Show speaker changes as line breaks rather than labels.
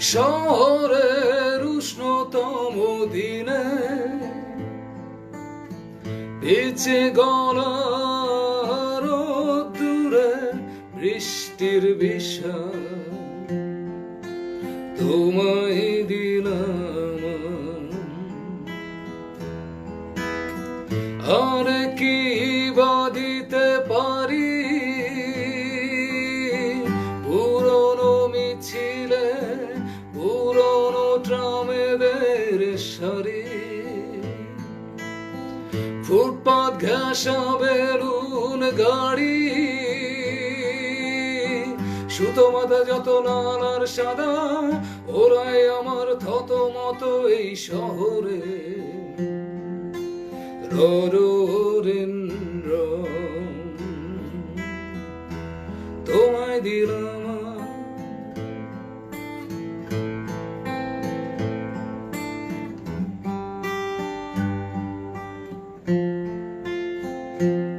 শহরের উষ্ণতম দিনে পিছে গলার দূরে বৃষ্টির বিষয় তোমায় দিলাম। আর কি সারি ফুটপাত ঘাসা বেলুন গাড়ি। সুতো মাথা যত লাল আর সাদা, ওরাই আমার থত মতো এই শহরে। তোমায় দিলাম Thank you.